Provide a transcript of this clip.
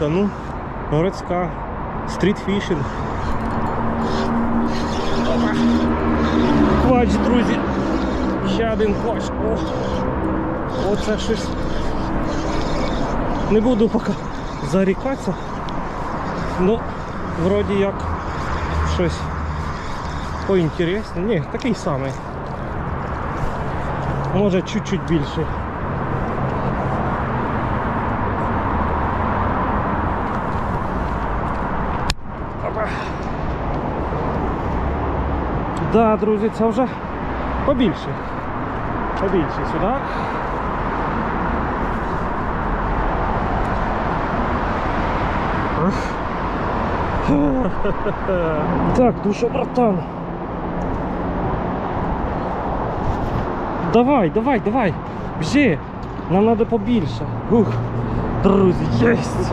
Ну, городська, стрітфішинг. Квач, друзі. Ще один квач. Оце щось. Не буду поки зарікатися. Ну, вроді як щось поінтересне. Ні, такий самий. Може чуть-чуть більший. Да, друзі, це вже побільше. Побільше сюди. Так, ну що, братан? Давай, давай, давай. Біжи. Нам треба побільше. Ух. Друзі, єсть.